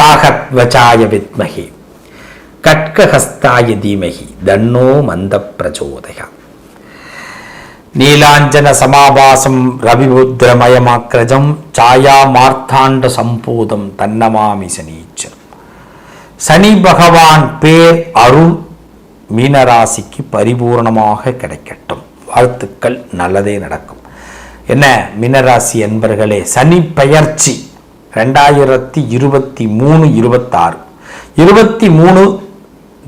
காகத்வச்சாய வித்மகி கட்கஹஸ்தாய தீமகி தன்னோ மந்த பிரச்சோதயா நீலாஞ்சன சமாபாசம் ரவிபுத்திரமயமாக்கிரஜம் சாயா மார்த்தாண்ட சம்பூதம் தன்னமாமி சனீச்சர் சனி பகவான் பேர் அருள் மீனராசிக்கு பரிபூர்ணமாக கிடைக்கட்டும். வாழ்த்துக்கள் நல்லதே நடக்கும். என்ன? மீனராசி என்பர்களே சனி பெயர்ச்சி ரெண்டாயிரத்தி இருபத்தி மூணு இருபத்தாறு. இருபத்தி மூணு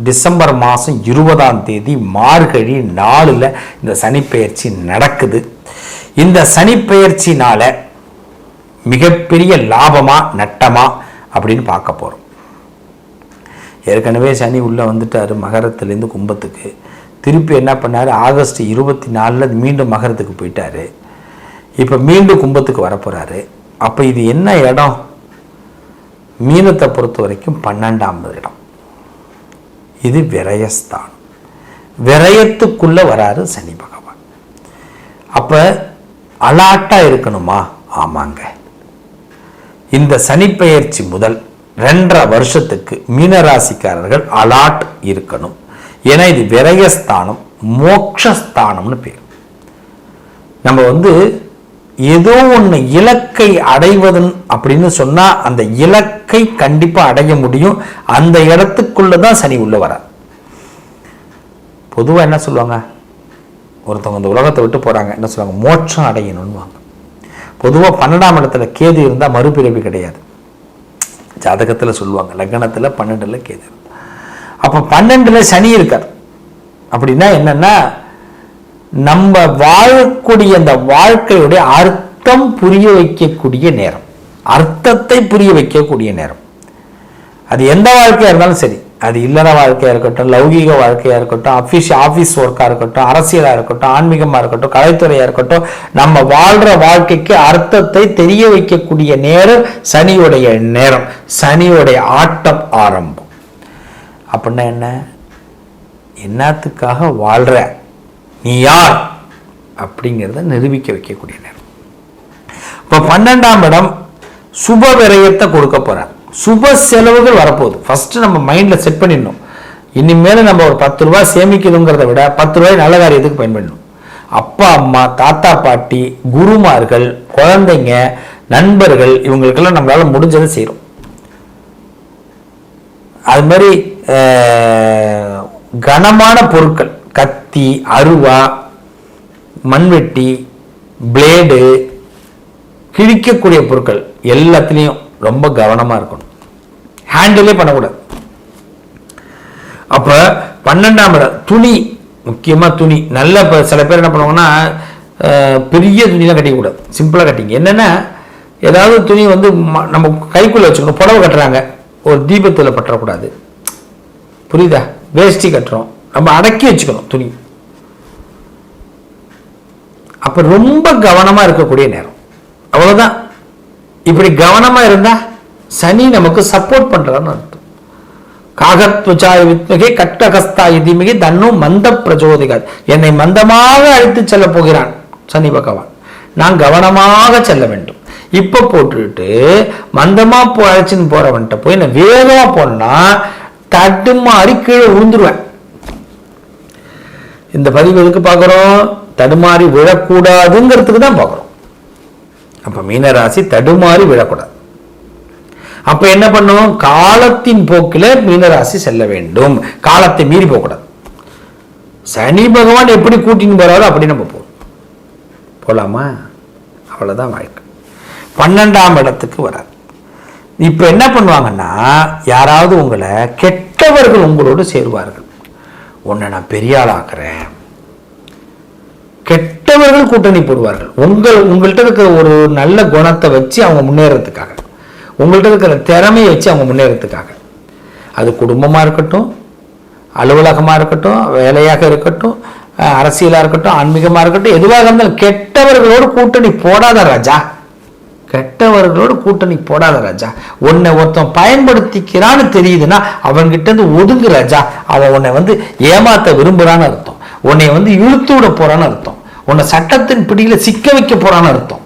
டிசம்பர் மாதம் இருபதாம் தேதி மார்கழி நாளில் இந்த சனிப்பெயர்ச்சி நடக்குது. இந்த சனிப்பெயர்ச்சினால மிகப்பெரிய லாபமா நட்டமா அப்படின்னு பார்க்க போகிறோம் ஏற்கனவே சனி உள்ளே வந்துட்டார் மகரத்துலேருந்து கும்பத்துக்கு. திருப்பி என்ன பண்ணார்? ஆகஸ்ட் இருபத்தி நாலில் மீண்டும் மகரத்துக்கு போயிட்டாரு. இப்போ மீண்டும் கும்பத்துக்கு வரப்போகிறாரு அப்போ இது என்ன இடம்? மீனத்தை பொறுத்த வரைக்கும் பன்னெண்டாம் இடம். இது விரயஸ்தானம். விரயத்துக்குள்ள வராரு சனி பகவான். அப்ப அலாட்டா இருக்கணுமா? ஆமாங்க. இந்த சனிப்பெயர்ச்சி முதல் ரெண்டரை வருஷத்துக்கு மீனராசிக்காரர்கள் அலாட் இருக்கணும். ஏன்னா இது விரயஸ்தானம் மோக்ஷஸ்தானம்னு பேர். நம்ம வந்து ஏதோ ஒன்று இலக்கை அடைவதன் அப்படின்னு சொன்னா அந்த இலக்கை கண்டிப்பா அடைய முடியும். அந்த இடத்துக்குள்ளே தான் சனி உள்ள வர பொதுவா என்ன சொல்லுவாங்க? ஒருத்தவங்க இந்த உலகத்தை விட்டு போறாங்க. என்ன சொல்லுவாங்க? மோட்சம் அடையணும்னுவாங்க. பொதுவா பன்னெண்டாம் இடத்துல கேது இருந்தா மறுபிறவி கிடையாது. ஜாதகத்துல சொல்லுவாங்க லக்னத்துல பன்னெண்டுல கேது அப்போ பன்னெண்டுல சனி இருக்கார். அப்படின்னா என்னன்னா நம்ம வாழக்கூடிய அந்த வாழ்க்கையுடைய அர்த்தம் புரிய வைக்கக்கூடிய நேரம். அர்த்தத்தை புரிய வைக்கக்கூடிய நேரம். அது எந்த வாழ்க்கையாக இருந்தாலும் சரி. அது இல்லற வாழ்க்கையாக இருக்கட்டும் லௌகீக வாழ்க்கையாக இருக்கட்டும் ஆஃபீஸ் ஆஃபீஸ் ஒர்க்காக இருக்கட்டும் அரசியலாக இருக்கட்டும் ஆன்மீகமாக இருக்கட்டும் கலைத்துறையாக இருக்கட்டும் நம்ம வாழ்கிற வாழ்க்கைக்கு அர்த்தத்தை தெரிய வைக்கக்கூடிய நேரம் சனியுடைய நேரம். சனியுடைய ஆட்டம் ஆரம்பம். அப்படின்னா என்ன? என்னத்துக்காக வாழ்கிற நீ யார்? அப்படிங்கிறத நிரூபிக்க வைக்கக்கூடிய நேரம். இப்போ பன்னெண்டாம் இடம் சுப விரயத்தை கொடுக்க போகிறார் சுப செலவுகள் வரப்போகுது. ஃபஸ்ட்டு நம்ம மைண்டில் செட் பண்ணிடணும். இனிமேல் நம்ம ஒரு பத்து ரூபா சேமிக்கணுங்கிறத விட பத்து ரூபாய் நல்ல காரியத்துக்கு பயன்படணும். அப்பா அம்மா தாத்தா பாட்டி குருமார்கள் குழந்தைங்க நண்பர்கள் இவங்களுக்கெல்லாம் நம்மளால் முடிஞ்சதை செய்கிறோம் அது மாதிரி கனமான பொருட்கள். கத்தி அருவா மண்வெட்டி பிளேடு கிழிக்கக்கூடிய பொருட்கள் எல்லாத்துலேயும் ரொம்ப கவனமாக இருக்கணும். ஹேண்டிலே பண்ணக்கூடாது. அப்போ பன்னெண்டாம் இடம் துணி. முக்கியமாக துணி. நல்ல இப்போ சில பேர் என்ன பண்ணுவாங்கன்னா பெரிய துணிலாம் கட்டிக்கக்கூடாது. சிம்பிளாக கட்டிங்க. என்னென்னா ஏதாவது துணி வந்து ம- நம்ம கைக்குள்ளே வச்சுக்கணும். புடவை கட்டுறாங்க. ஒரு தீபத்தில் பற்றக்கூடாது புரியுதா? வேஷ்டி கட்டுறோம். நம்ம அடக்கி வச்சுக்கணும் துணி. அப்ப ரொம்ப கவனமா இருக்கக்கூடிய நேரம். அவ்வளவுதான். இப்படி கவனமா இருந்தா சனி நமக்கு சப்போர்ட் பண்ணுறான்னு அர்த்தம். காகத்வச்சாய வித்மகே கட்டகஸ்தா இதிமிகி தன்னும் மந்த பிரச்சோதிகார் என்னை மந்தமாக அழைத்து செல்ல போகிறான் சனி பகவான். நான் கவனமாக செல்ல வேண்டும். இப்ப போட்டுட்டு மந்தமா போ அழைச்சின்னு போகிறவன்ட்ட போய் நான் வேகமா தட்டு மாறி கீழே விழுந்துருவேன் இந்த பதிவு எதுக்கு பார்க்குறோம்? தடுமாறி விழக்கூடாதுங்கிறதுக்கு தான் பார்க்குறோம். அப்போ மீனராசி தடுமாறி விழக்கூடாது. அப்போ என்ன பண்ணும்? காலத்தின் போக்கில் மீனராசி செல்ல வேண்டும். காலத்தை மீறி போகக்கூடாது. சனி பகவான் எப்படி கூட்டின்னு போறாரோ அப்படி நம்ம போகணும் போகலாமா அவ்வளோதான் வாழ்க்கை. பன்னெண்டாம் இடத்துக்கு வராது இப்போ என்ன பண்ணுவாங்கன்னா யாராவது உங்களை கெட்டவர்கள் உங்களோடு சேருவார்கள். உன்னை நான் பெரியாளாக்குறேன் கெட்டவர்கள் கூட்டணி போடுவார்கள். உங்கள் உங்கள்கிட்ட இருக்கிற ஒரு நல்ல குணத்தை வச்சு அவங்க முன்னேறதுக்காக. உங்கள்கிட்ட இருக்கிற திறமையை வச்சு அவங்க முன்னேறதுக்காக. அது குடும்பமாக இருக்கட்டும் அலுவலகமாக இருக்கட்டும் வேலையாக இருக்கட்டும் அரசியலாக இருக்கட்டும் ஆன்மீகமாக இருக்கட்டும் எதுவாக இருந்தாலும் கெட்டவர்களோடு கூட்டணி போடாத ராஜா. கெட்டவர்களோடு கூட்டணி போடாத ராஜா. உன்னை ஒருத்தன் பயன்படுத்திக்கிறான்னு தெரியுதுன்னா அவன்கிட்ட இருந்து ஒதுங்கு ராஜா. அவன் உன்னை வந்து ஏமாத்த விரும்புகிறான்னு அர்த்தம். உன்னை வந்து இழுத்து விட போறான்னு அர்த்தம். உன்னை சட்டத்தின் பிடியில சிக்க வைக்க போறான்னு அர்த்தம்.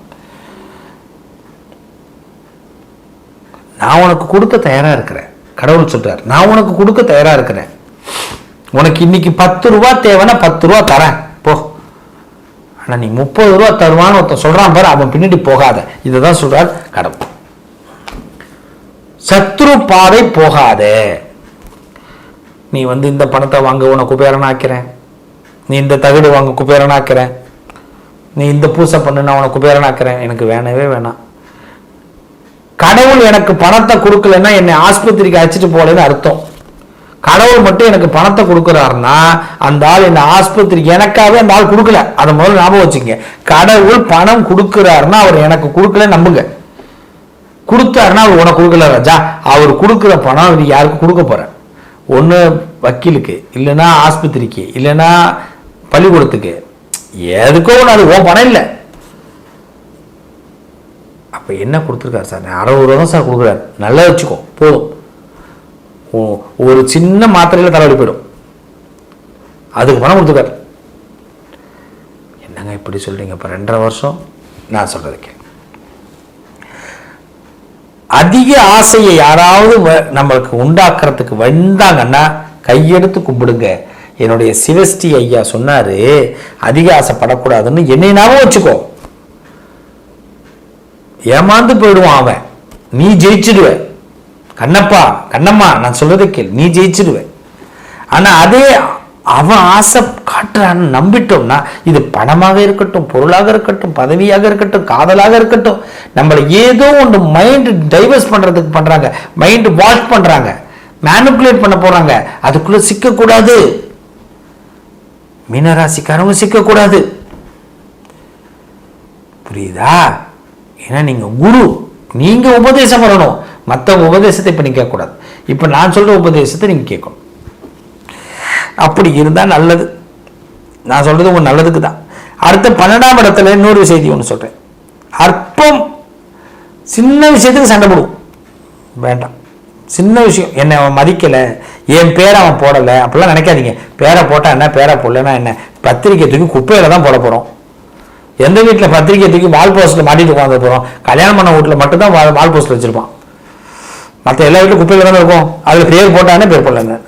நான் உனக்கு கொடுக்க தயாராக இருக்கிறேன். கடவுள் சொல்றார் நான் உனக்கு கொடுக்க தயாராக இருக்கிறேன். உனக்கு இன்னைக்கு பத்து ரூபா தேவைன்னா பத்து ரூபா தரேன். போ. ஆனால் நீ முப்பது ரூபா தருவான்னு ஒருத்தன் சொல்கிறான் பாரு அவன் பின்னாடி போகாத. இதை தான் சொல்கிறார் கடவுள். சத்ரு பாதை போகாதே. நீ வந்து இந்த பணத்தை வாங்க உனக்கு உன ஆக்கிறேன். நீ இந்த தகடு வாங்க குபேரனாக்கிறேன். நீ இந்த பூசை பண்ணு நான் உனக்கு குபேரனாக்கிறேன். எனக்கு வேணவே வேணாம். கடவுள் எனக்கு பணத்தை கொடுக்கலன்னா என்னை ஆஸ்பத்திரிக்கு அழைச்சிட்டு போகலன்னு அர்த்தம். கடவுள் மட்டும் எனக்கு பணத்தை கொடுக்குறாருன்னா அந்த ஆள் என்ன ஆஸ்பத்திரிக்கு எனக்காகவே அந்த ஆள் கொடுக்கல. அதை முதல்ல ஞாபகம் வச்சுங்க கடவுள் பணம் கொடுக்குறாருன்னா அவர் எனக்கு கொடுக்கல நம்புங்க. கொடுத்தாருன்னா அவர் உனக்கு கொடுக்கல ராஜா. அவர் கொடுக்குற பணம் அவர் யாருக்கு கொடுக்க போற? ஒன்று வக்கீலுக்கு இல்லைன்னா ஆஸ்பத்திரிக்கு இல்லைன்னா பள்ளிக்கூடத்துக்கு. எதுக்கோ ஒன்று அது உன் பணம் இல்லை. அப்போ என்ன கொடுத்துருக்காரு சார் நான் அறுபது ரூபா தான் சார் கொடுக்குறாரு. நல்லா வச்சுக்கோ போதும். ஒரு சின்ன மாத்திரையில் தலைவலி போயிடும். அதுக்கு பணம் கொடுத்துருக்காரு. என்னங்க இப்படி சொல்றீங்க? இப்போ ரெண்டரை வருஷம் நான் சொல்றது அதிக ஆசையை யாராவது வ- நம்மளுக்கு உண்டாக்குறதுக்கு வந்தாங்கன்னா கையெடுத்து கும்பிடுங்க. என்னுடைய சிவஸ்ரீ ஐயா சொன்னாரு அதிக ஆசைப்படக்கூடாதுன்னு என்னை ஞாபகம் வச்சுக்கோ. ஏமாந்து போயிடுவான் அவன். நீ ஜெயிச்சிடுவ. கண்ணப்பா கண்ணம்மா நான் சொல்றதை கேள். நீ ஜெயிச்சிடுவ. ஆனா அதே அவன் ஆசை காட்டுறான்னு நம்பிட்டோம்னா இது பணமாக இருக்கட்டும் பொருளாக இருக்கட்டும் பதவியாக இருக்கட்டும் காதலாக இருக்கட்டும் நம்மளை ஏதோ ஒன்று மைண்டு டைவர்ஸ் பண்ணுறதுக்கு பண்ணுறாங்க மைண்டு வாஷ் பண்ணுறாங்க மேனிப்புலேட் பண்ண போகிறாங்க அதுக்குள்ளே சிக்கக்கூடாது. மீனராசிக்காரங்க சிக்கக்கூடாது. புரியுதா? ஏன்னா நீங்க குரு நீங்க உபதேசம் வரணும் மற்றவங்க உபதேசத்தை இப்ப நீங்கள் கேட்கக்கூடாது. இப்ப நான் சொல்ற உபதேசத்தை நீங்க கேட்கணும். அப்படி இருந்தா நல்லது. நான் சொல்றது உங்கள் நல்லதுக்கு தான். அடுத்த பன்னெண்டாம் இடத்துல இன்னொரு செய்தி ஒன்று சொல்றேன். அற்பம். சின்ன விஷயத்துக்கு சண்டை போடுவோம். வேண்டாம். சின்ன விஷயம். என்னை அவன் மதிக்கலை. என் பேரை அவன் போடலை. அப்படிலாம் நினைக்காதீங்க. பேரை போட்டால் என்ன? பேரை போடலைன்னா என்ன? பத்திரிக்கை தூக்கி குப்பையில் தான் போட போகிறோம் எந்த வீட்டில் பத்திரிக்கை தூக்கி வால் போஸ்ட்டில் மாட்டிட்டு உட்காந்து போகிறோம் கல்யாணம் பண்ண வீட்டில் மட்டும்தான் வால் போஸ்ட்டில் வச்சுருப்பான். மற்ற எல்லா வீட்டிலும் குப்பையில் தானே இருக்கும். அதில் பேர் போட்டானே பேர் போடல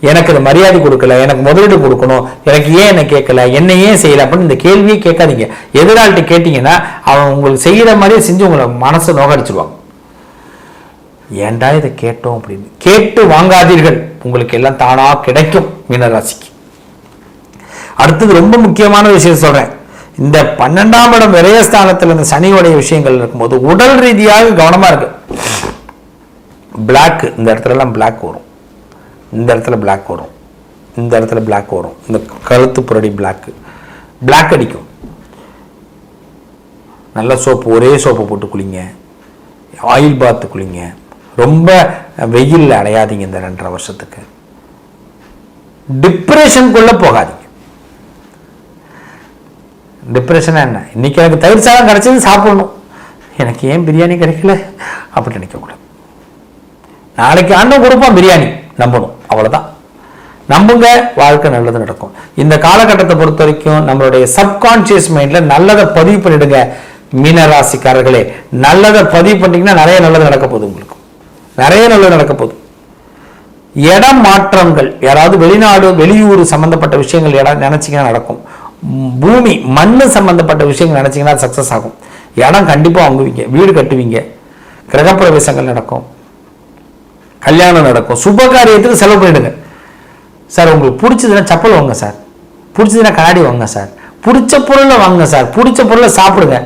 எனக்கு இது மரியாதை கொடுக்கல. எனக்கு முதலீடு கொடுக்கணும். எனக்கு ஏன் என்ன கேட்கல? என்ன ஏன் செய்யல? அப்படின்னு இந்த கேள்வியே கேட்காதீங்க. எதிராளிட்டு கேட்டிங்கன்னா அவன் உங்களுக்கு செய்கிற மாதிரியே செஞ்சு உங்களை மனசை நோக்கடிச்சிருவாங்க ஏன்டா இதை கேட்டோம் அப்படின்னு? கேட்டு வாங்காதீர்கள். உங்களுக்கு எல்லாம் தானாக கிடைக்கும் மீனராசிக்கு. அடுத்தது ரொம்ப முக்கியமான விஷயம் சொல்கிறேன் இந்த பன்னெண்டாம் இடம் விரயஸ்தானத்தில் இந்த சனியோடைய விஷயங்கள் இருக்கும்போது உடல் ரீதியாக கவனமாக இருக்கு. பிளாக் இந்த இடத்துல எல்லாம் பிளாக் வரும். இந்த இடத்துல பிளாக் வரும். இந்த இடத்துல பிளாக் வரும். இந்த கழுத்து புரடி பிளாக்கு பிளாக் அடிக்கும். நல்ல சோப்பு ஒரே சோப்பை போட்டு குளிங்க. ஆயில் பாத்து குளிங்க. ரொம்ப வெயிலில் அடையாதீங்க இந்த ரெண்டரை வருஷத்துக்கு. டிப்ரெஷனுக்குள்ளே போகாதீங்க. டிப்ரெஷனா என்ன? இன்னைக்கு எனக்கு தயிர் சாதம் கிடச்சது சாப்பிடணும். எனக்கு ஏன் பிரியாணி கிடைக்கல? அப்படி நினைக்கக்கூடாது நாளைக்கு ஆண்டும் கொடுப்போம் பிரியாணி. நம்பணும். அவ்வளோதான் நம்புங்க. வாழ்க்கை நல்லது நடக்கும். இந்த காலகட்டத்தை பொறுத்த வரைக்கும் நம்மளுடைய சப்கான்ஷியஸ் மைண்ட்ல நல்லதை பதிவு பண்ணிடுங்க. மீனராசிக்காரர்களே நல்லதை பதிவு பண்ணிட்டீங்கன்னா நிறைய நல்லது நடக்க போகுது உங்களுக்கு. நிறைய நல்லது நடக்க போகுது. இடம் மாற்றங்கள் யாராவது வெளிநாடு வெளியூர் சம்பந்தப்பட்ட விஷயங்கள் இடம் நினைச்சீங்கன்னா நடக்கும். பூமி மண்ணு சம்பந்தப்பட்ட விஷயங்கள் நினைச்சீங்கன்னா சக்ஸஸ் ஆகும். இடம் கண்டிப்பாக வாங்குவீங்க வீடு கட்டுவீங்க கிரகப்பிரவேசங்கள் நடக்கும். கல்யாணம் நடக்கும். சுப காரியத்துக்கு செலவு பண்ணிடுங்க. சார் உங்களுக்கு பிடிச்சதுன்னா செப்பல் வாங்க சார். பிடிச்சதுன்னா கண்ணாடி வாங்க சார். பிடிச்ச பொருளை வாங்க சார். பிடிச்ச பொருளை சாப்பிடுங்க.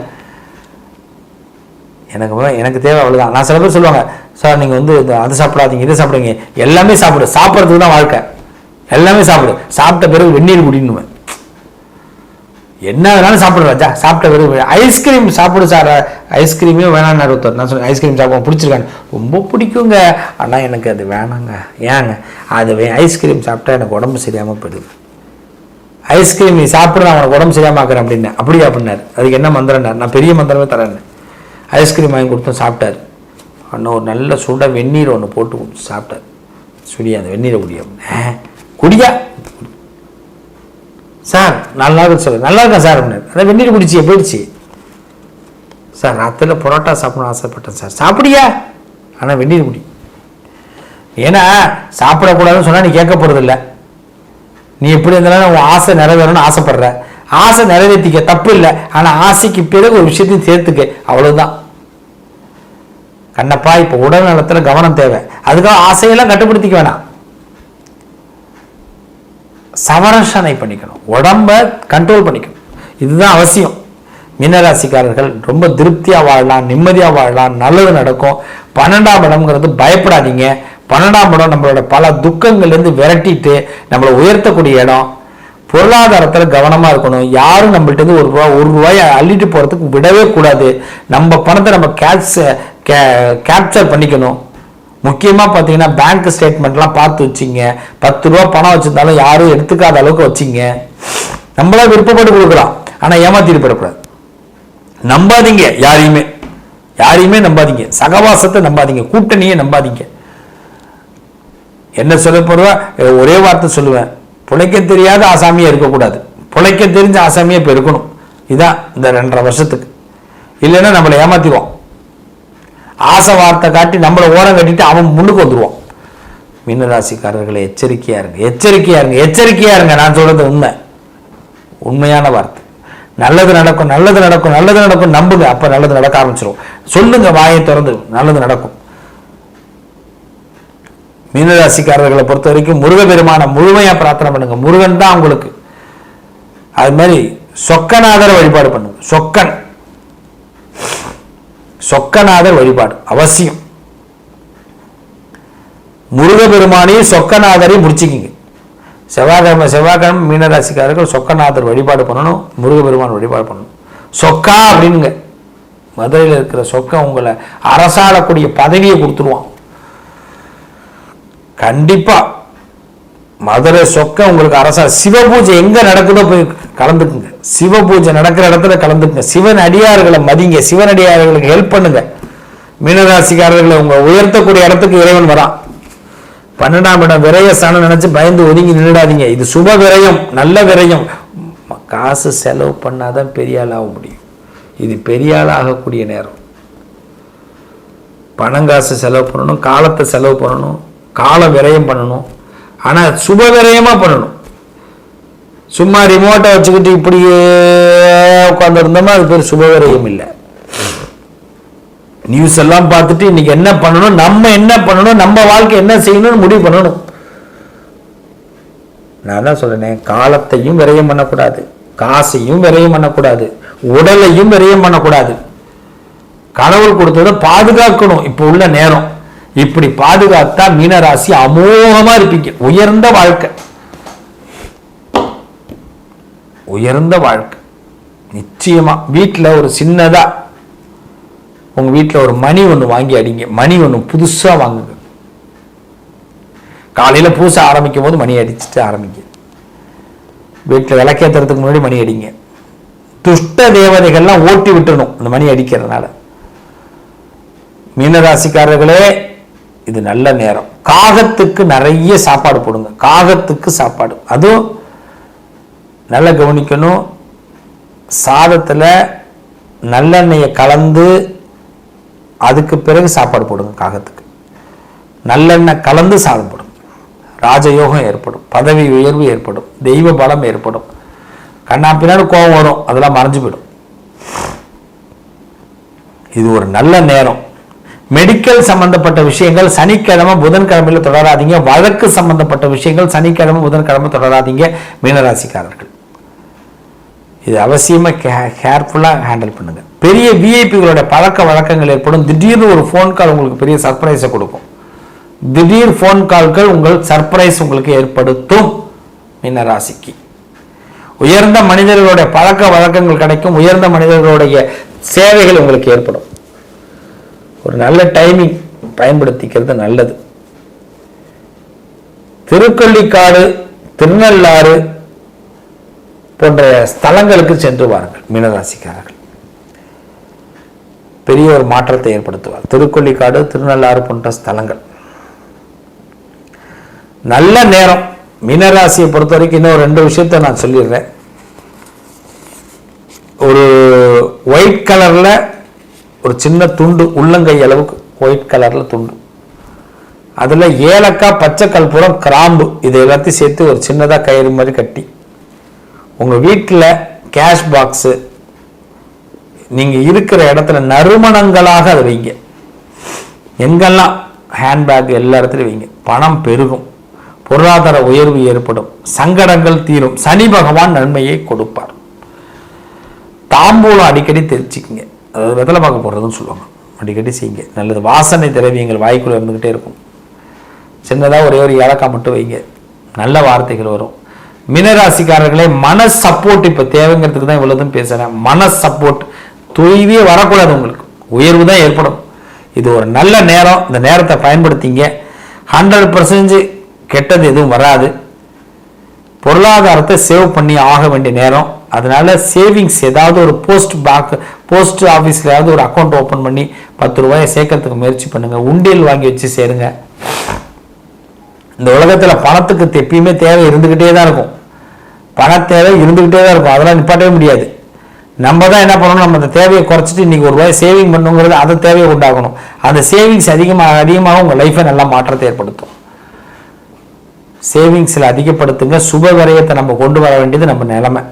எனக்கு எனக்கு தேவை அவ்வளோதான் நான் சில பேர் சொல்லுவாங்க சார் நீங்கள் வந்து இந்த அது சாப்பிடாதீங்க இதை சாப்பிடுங்க. எல்லாமே சாப்பிடு. சாப்பிட்றதுக்கு தான் வாழ்க்கை. எல்லாமே சாப்பிடு. சாப்பிட்ட பிறகு வெந்நீர் குடின்னுவேன். என்ன வேணாலும் சாப்பிடுவேன் ராஜா. சாப்பிட்ட பிறகு ஐஸ்கிரீம் சாப்பிடு சார். ஐஸ்கிரீமே வேணாம் ஒருத்தர். நான் சொன்னேன் ஐஸ்கிரீம் சாப்பிடுவோம். பிடிச்சிருக்காங்க ரொம்ப பிடிக்குங்க. ஆனால் எனக்கு அது வேணாங்க. ஏங்க? அது ஐஸ்கிரீம் சாப்பிட்டா எனக்கு உடம்பு சரியாமல் போயிடுது. ஐஸ்கிரீம் நீ சாப்பிட்ற அவனுக்கு உடம்பு சரியாமல் ஆக்குறேன் அப்படின்னு. அப்படியே அப்படின்னாரு. அதுக்கு என்ன மந்திரம்னார்? நான் பெரிய மந்திரமே தரேன்னு. ஐஸ்கிரீம் வாங்கி கொடுத்தோம் சாப்பிட்டாரு. அண்ணன் ஒரு நல்ல சுட வெந்நீர் ஒன்று போட்டு கொடுத்து சாப்பிட்டாரு. சுடியா அந்த வெந்நீரை குடியா? குடியா? சார் நல்லா இருக்கு சார் நல்லா இருக்கேன் சார் அப்படின்னு அதான் வெந்நீர் குடிச்சியே போயிடுச்சு. சார் ராத்திரில பரோட்டா சாப்பிடணும் ஆசைப்பட்டேன் சார். சாப்பிடியா? ஆனால் வெந்நீர் குடி. ஏன்னா சாப்பிடக்கூடாதுன்னு சொன்னால் நீ கேட்க போகிறதில்ல நீ எப்படி இருந்தாலும் உன் ஆசை நிறைவேறணும்னு ஆசைப்படுற. ஆசை நிறைவேற்றிக்க தப்பு இல்லை ஆனால் ஆசைக்கு பிறகு ஒரு விஷயத்தையும் சேர்த்துக்க. அவ்வளவுதான். கண்ணப்பா இப்போ உடல் நலத்தில் கவனம் தேவை. அதுக்காக ஆசையெல்லாம் கட்டுப்படுத்திக்க வேணாம். சமரசனை பண்ணிக்கணும். உடம்ப கண்ட்ரோல் பண்ணிக்கணும். இதுதான் அவசியம். மீனராசிக்காரர்கள் ரொம்ப திருப்தியாக வாழலாம் நிம்மதியாக வாழலாம் நல்லது நடக்கும். பன்னெண்டாம் இடம்ங்கிறது பயப்படாதீங்க. பன்னெண்டாம் இடம் நம்மளோட பல துக்கங்கள்லேருந்து விரட்டிட்டு நம்மளை உயர்த்தக்கூடிய இடம். பொருளாதாரத்தில் கவனமாக இருக்கணும். யாரும் நம்மள்ட்ட ஒரு ரூபா ஒரு ரூபாயை அள்ளிட்டு போகிறதுக்கு விடவே கூடாது. நம்ம பணத்தை நம்ம கேட்ச் கேப்சர் பண்ணிக்கணும். முக்கியமாக பார்த்தீங்கன்னா பேங்க் ஸ்டேட்மெண்ட்லாம் பார்த்து வச்சிங்க. பத்து ரூபா பணம் வச்சிருந்தாலும் யாரும் எடுத்துக்காத அளவுக்கு வச்சிங்க. நம்மளா விருப்பப்பட்டு கொடுக்குறோம் ஆனால் ஏமாத்திட்டு போயிடக்கூடாது. நம்பாதீங்க யாரையுமே. யாரையுமே நம்பாதீங்க. சகவாசத்தை நம்பாதீங்க. கூட்டணியை நம்பாதீங்க. என்ன சொல்ல போறவா ஒரே வார்த்தை சொல்லுவேன். பிழைக்க தெரியாத ஆசாமியாக இருக்கக்கூடாது. பிழைக்க தெரிஞ்ச ஆசாமியை இப்போ இருக்கணும் இதுதான் இந்த ரெண்டரை வருஷத்துக்கு. இல்லைன்னா நம்மளை ஏமாத்திடுவான். ஆசை வார்த்தை காட்டி நம்மளை ஓரம் கட்டிட்டு அவன் முன்னுக்கு வந்துடுவான் மீனராசிக்காரர்களை எச்சரிக்கையாக இருங்க. எச்சரிக்கையாக இருங்க. எச்சரிக்கையாக இருங்க. நான் சொல்கிறது உண்மை. உண்மையான வார்த்தை. நல்லது நடக்கும் நல்லது நடக்கும் நல்லது நடக்கும். நம்புங்க. அப்போ நல்லது நடக்க ஆரம்பிச்சிடும் சொல்லுங்கள் வாயை திறந்து. நல்லது நடக்கும். மீனராசிக்காரர்களை பொறுத்த வரைக்கும் முருகபெருமானை முழுமையாக பிரார்த்தனை பண்ணுங்க. முருகன் தான் உங்களுக்கு. அது மாதிரி சொக்கநாதர் வழிபாடு பண்ணுங்க. சொக்கன். சொக்கநாதர் வழிபாடு அவசியம். முருகபெருமானையும் சொக்கநாதரையும் முடிச்சுக்கிங்க. செவ்வாய்க்கிழமை செவ்வாய்க்கிழமை மீனராசிக்காரர்கள் சொக்கநாதர் வழிபாடு பண்ணணும் முருகபெருமான் வழிபாடு பண்ணணும். சொக்கா அப்படின்னுங்க. மதுரையில் இருக்கிற சொக்கா உங்களை அரசாடக்கூடிய பதவியை கொடுத்துருவான். கண்டிப்பா. மதுரை சொக்க உங்களுக்கு அரசா சிவ பூஜை எங்க நடக்குதோ போய் கலந்துக்குங்க. சிவ பூஜை நடக்கிற இடத்துல கலந்துக்குங்க. சிவன் அடியார்களை மதிங்க சிவன் அடியார்களுக்கு ஹெல்ப் பண்ணுங்க. மீனராசிக்காரர்களை உங்க உயர்த்தக்கூடிய இடத்துக்கு இறைவன் வரான். பன்னெண்டாம் இடம் விரய ஸ்தானம் நினைச்சு பயந்து ஒதுங்கி நின்றுடாதீங்க இது சுப விரயம் நல்ல விரயம். காசு செலவு பண்ணாதான் பெரிய ஆளாக முடியும். இது பெரிய ஆளாகக்கூடிய நேரம். பணம் காசு செலவு பண்ணணும் காலத்தை செலவு பண்ணணும். காலம் விரயம் பண்ணணும். ஆனால் சுப விரயமாக பண்ணணும். சும்மா ரிமோட்டை வச்சுக்கிட்டு இப்படியே உட்காந்துருந்தோமா அது பேர் சுப விரயம் இல்லை. நியூஸ் எல்லாம் பார்த்துட்டு இன்னைக்கு என்ன பண்ணணும் நம்ம என்ன பண்ணணும் நம்ம வாழ்க்கை என்ன செய்யணும்னு முடிவு பண்ணணும். நான் தான் சொல்றேன் காலத்தையும் விரயம் பண்ணக்கூடாது. காசையும் விரயம் பண்ணக்கூடாது. உடலையும் விரயம் பண்ணக்கூடாது. கடவுள் கொடுத்ததை பாதுகாக்கணும். இப்போ உள்ள நேரம். இப்படி பாதுகாத்தா மீனராசி அமோகமா இருப்பீங்க. உயர்ந்த வாழ்க்கை. உயர்ந்த வாழ்க்கை. நிச்சயமா வீட்டில் ஒரு சின்னதா உங்க வீட்டில் ஒரு மணி ஒன்று வாங்கி அடிங்க. மணி ஒன்று புதுசா வாங்குங்க. காலையில பூச ஆரம்பிக்கும் போது மணி அடிச்சுட்டு ஆரம்பிங்க. வீட்டில் விளக்கேற்றுறதுக்கு முன்னாடி மணி அடிங்க. துஷ்ட தேவதைகள்லாம் ஓட்டி விட்டுணும் இந்த மணி அடிக்கிறதுனால. மீனராசிக்காரர்களே இது நல்ல நேரம். காகத்துக்கு நிறைய சாப்பாடு போடுங்க. காகத்துக்கு சாப்பாடு. அதுவும் நல்லா கவனிக்கணும். சாதத்துல நல்லெண்ணெயை கலந்து அதுக்கு பிறகு சாப்பாடு போடுங்க காகத்துக்கு. நல்லெண்ணெய் கலந்து சாதம் போடுங்க. ராஜயோகம் ஏற்படும். பதவி உயர்வு ஏற்படும். தெய்வ பலம் ஏற்படும். கண்ணா பின்னாடி கோபம் வரும். அதெல்லாம் மறைஞ்சு போயிடும். இது ஒரு நல்ல நேரம். மெடிக்கல் சம்பந்தப்பட்ட விஷயங்கள் சனிக்கிழமை புதன்கிழமையில தொடராதீங்க. வழக்கு சம்பந்தப்பட்ட விஷயங்கள் சனிக்கிழமை புதன்கிழமை தொடராதீங்க. மீனராசிக்காரர்கள். இது அவசியமா கேர்ஃபுல்லாக ஹேண்டில் பண்ணுங்க. பெரிய விஐபிகளோட பழக்க வழக்கங்கள் ஏற்படும். திடீர்னு ஒரு ஃபோன் கால் உங்களுக்கு பெரிய சர்ப்ரைஸை கொடுக்கும். திடீர் ஃபோன் கால்கள் உங்கள் சர்ப்ரைஸ் உங்களுக்கு ஏற்படுத்தும். மீனராசிக்கு. உயர்ந்த மனிதர்களுடைய பழக்க வழக்கங்கள் கிடைக்கும். உயர்ந்த மனிதர்களுடைய சேவைகள் உங்களுக்கு ஏற்படும். ஒரு நல்ல டைமிங் பயன்படுத்திக்கிறது நல்லது. திருக்கொள்ளிக்காடு திருநள்ளாறு போன்ற ஸ்தலங்களுக்கு சென்று வாருங்கள் மீனராசிக்காரர்கள். பெரிய ஒரு மாற்றத்தை ஏற்படுத்துவார். திருக்கொள்ளிக்காடு திருநள்ளாறு போன்ற ஸ்தலங்கள். நல்ல நேரம். மீனராசியை பொறுத்த வரைக்கும் இன்னும் ரெண்டு விஷயத்தை நான் சொல்லிடுறேன். ஒரு ஒயிட் கலரில் ஒரு சின்ன துண்டு உள்ளங்கை அளவுக்கு ஒயிட் கலரில் துண்டு. அதில் ஏலக்காய் பச்சை கற்பூரம் கிராம்பு இது எல்லாத்தையும் சேர்த்து ஒரு சின்னதாக கயிறு மாதிரி கட்டி. உங்கள் வீட்டில் கேஷ் பாக்ஸு நீங்கள் இருக்கிற இடத்துல நறுமணங்களாக அதை வைங்க. எங்கெல்லாம் ஹேண்ட்பேக் எல்லா இடத்துலையும் வைங்க. பணம் பெருகும். பொருளாதார உயர்வு ஏற்படும். சங்கடங்கள் தீரும். சனி பகவான் நன்மையை கொடுப்பார். தாம்பூலம் அடிக்கடி தெரிச்சுக்குங்க அதாவது வெத்தலை பார்க்க போடுறதுன்னு சொல்லுவாங்க. அடிக்கடி செய்யுங்க. நல்லது. வாசனை திரவியங்கள் வாய்க்குள்ளே இருந்துக்கிட்டே இருக்கும். சின்னதாக ஒரே ஒரு ஏலக்காய் மட்டும் வைங்க. நல்ல வார்த்தைகள் வரும். மினராசிக்காரர்களே மன சப்போர்ட் இப்போ தேவைங்கிறதுக்கு தான் இவ்வளோதுன்னு பேசுகிறேன் மன சப்போர்ட் தொய்வே வரக்கூடாது உங்களுக்கு. உயர்வு தான் ஏற்படும். இது ஒரு நல்ல நேரம். இந்த நேரத்தை பயன்படுத்திங்க. ஹண்ட்ரட் பர்சன்டேஜ் கெட்டது எதுவும் வராது. பொருளாதாரத்தை சேவ் பண்ணி ஆக வேண்டிய நேரம். அதனால சேவிங்ஸ் ஏதாவது ஒரு போஸ்ட் பேங்க் போஸ்ட் ஏதாவது ஒரு அக்கௌண்ட் ஓப்பன் பண்ணி பத்து ரூபாயை சேர்க்கறதுக்கு முயற்சி பண்ணுங்கள் உண்டியல் வாங்கி வச்சு சேருங்க. இந்த உலகத்தில் பணத்துக்கு எப்பயுமே தேவை இருந்துக்கிட்டே தான் இருக்கும். பண தேவை இருந்துக்கிட்டே தான் இருக்கும். அதெல்லாம் நிப்பாட்டவே முடியாது. நம்ம தான் என்ன பண்ணணும்? நம்ம அந்த தேவையை குறைச்சிட்டு இன்னைக்கு ஒரு ரூபாய் சேவிங் பண்ணுங்கிறது அதை தேவையை உண்டாகணும் அந்த சேவிங்ஸ் அதிகமாக அதிகமாக உங்கள் லைஃப்பை நல்லா மாற்றத்தை ஏற்படுத்தும். சேவிங்ஸில் அதிகப்படுத்துங்க. சுப விரயத்தை நம்ம கொண்டு வர வேண்டியது நம்ம நிலைமை.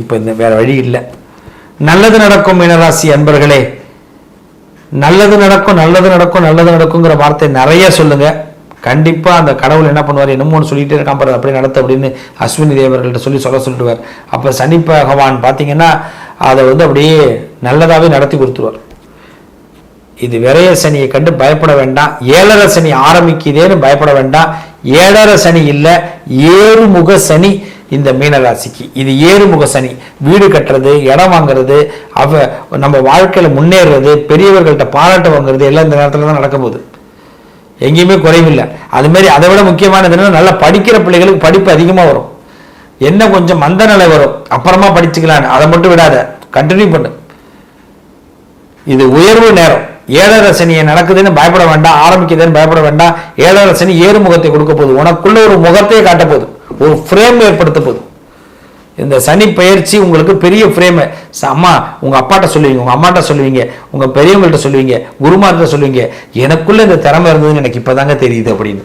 இப்போ இந்த வேற வழி இல்லை. நல்லது நடக்கும் மீனராசி அன்பர்களே நல்லது நடக்கும் நல்லது நடக்கும் நல்லது நடக்குங்கிற வார்த்தை நிறைய சொல்லுங்க. கண்டிப்பா அந்த கடவுள் என்ன பண்ணுவார்? என்னமோ ஒன்று சொல்லிட்டே இருக்கான் பாரு அப்படி நடத்த அப்படின்னு அஸ்வினி தேவர்கள்ட்ட சொல்லி சொல்ல சொல்லிடுவார். அப்போ சனி பகவான் பார்த்தீங்கன்னா அதை வந்து அப்படியே நல்லதாகவே நடத்தி கொடுத்துருவார். இது விரைய சனியை கண்டு பயப்பட வேண்டாம். ஏழரை சனி ஆரம்பிக்குதேன்னு பயப்பட வேண்டாம். ஏழரை சனி இல்லை ஏறுமுக சனி இந்த மீனராசிக்கு. இது ஏறுமுக சனி. வீடு கட்டுறது இடம் வாங்குறது அவ நம்ம வாழ்க்கையில் முன்னேறுறது பெரியவர்கள்ட்ட பாராட்டு வாங்குறது எல்லாம் இந்த நேரத்தில் தான் நடக்க போகுது எங்கேயுமே குறைவில்லை. அதுமாரி அதை விட முக்கியமானது என்னன்னா நல்லா படிக்கிற பிள்ளைகளுக்கு படிப்பு அதிகமாக வரும். என்ன கொஞ்சம் மந்த நிலை வரும் அப்புறமா படிச்சுக்கலான்னு. அதை மட்டும் விடாத. கண்டினியூ பண்ணு. இது உயர்வு நேரம். ஏழரை நடக்குதுன்னு பயப்பட வேண்டாம் ஆரம்பிக்குதுன்னு பயப்பட வேண்டாம். ஏழரை சனி ஏறு முகத்தை கொடுக்க போகுது. உனக்குள்ள ஒரு முகத்தையே காட்ட போகுது. ஒரு ஃப்ரேம் ஏற்படுத்த போகுது. இந்த சனி பயிற்சி உங்களுக்கு பெரிய ஃப்ரேமு அம்மா உங்க அப்பாட்ட சொல்லுவீங்க உங்க அம்மாட்ட சொல்லுவீங்க உங்க பெரியவங்கள்ட்ட சொல்லுவீங்க குருமார்கிட்ட சொல்லுவீங்க. எனக்குள்ள இந்த திறமை இருந்ததுன்னு எனக்கு இப்பதாங்க தெரியுது அப்படின்னு.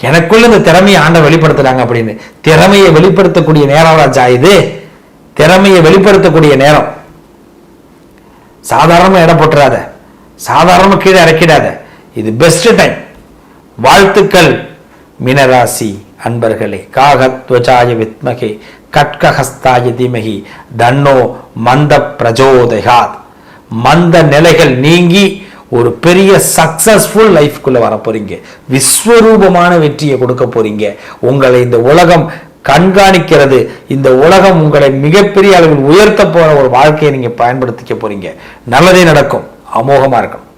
எனக்குள்ள இந்த திறமையை ஆண்ட வெளிப்படுத்துறாங்க அப்படின்னு. திறமையை வெளிப்படுத்தக்கூடிய நேரம் ராஜா இது? திறமையை வெளிப்படுத்தக்கூடிய நேரம். சாதாரணமா இடம் போட்டுறாத. சாதாரணமாக கீழே இறக்கிடாத. இது பெஸ்ட் டைம் வாழ்த்துக்கள் மினராசி அன்பர்களே. காகத்வஜாய வித்மகே கட்கஹஸ்தாய தீமகி தன்னோ மந்த பிரஜோதயாத். மந்த நிலைகள் நீங்கி ஒரு பெரிய சக்சஸ்ஃபுல் லைஃப்குள்ளே வர போறீங்க விஸ்வரூபமான வெற்றியை கொடுக்க போறீங்க. உங்களை இந்த உலகம் கண்காணிக்கிறது. இந்த உலகம் உங்களை மிகப்பெரிய அளவில் உயர்த்த போகிற ஒரு வாழ்க்கையை நீங்கள் பயன்படுத்திக்க போறீங்க. நல்லதே நடக்கும். அமோகமாக இருக்கணும்.